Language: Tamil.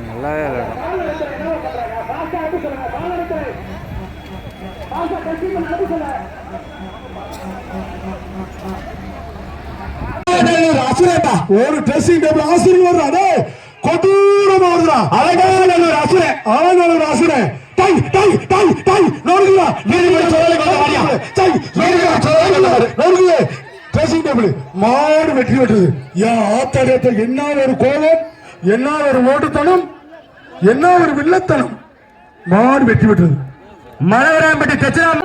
நல்லா ஒரு ட்ரெஸ்ஸிங் டேபிள் ஆசிரியர் வர்றாடே கொடூரமா வருதுடா. அழகான ஒரு அசுரன் அழகான ஒரு அசுரன் டை டை டை டை. நோடுங்களா நீதிபதி சொல்லலை வாரியா டை நீதிபதி சொல்லலை நோடுங்களே ட்ரெஸ்ஸிங் டேபிள் மாடு வெற்றி பெற்றது என் ஆத்தாடியத்தை என்ன ஒரு கோபம் என்ன ஒரு ஓட்டுத்தனம் என்ன ஒரு வில்லத்தனம் மாடு வெற்றி பெற்றது மலவராம்பட்டி தச்சராம்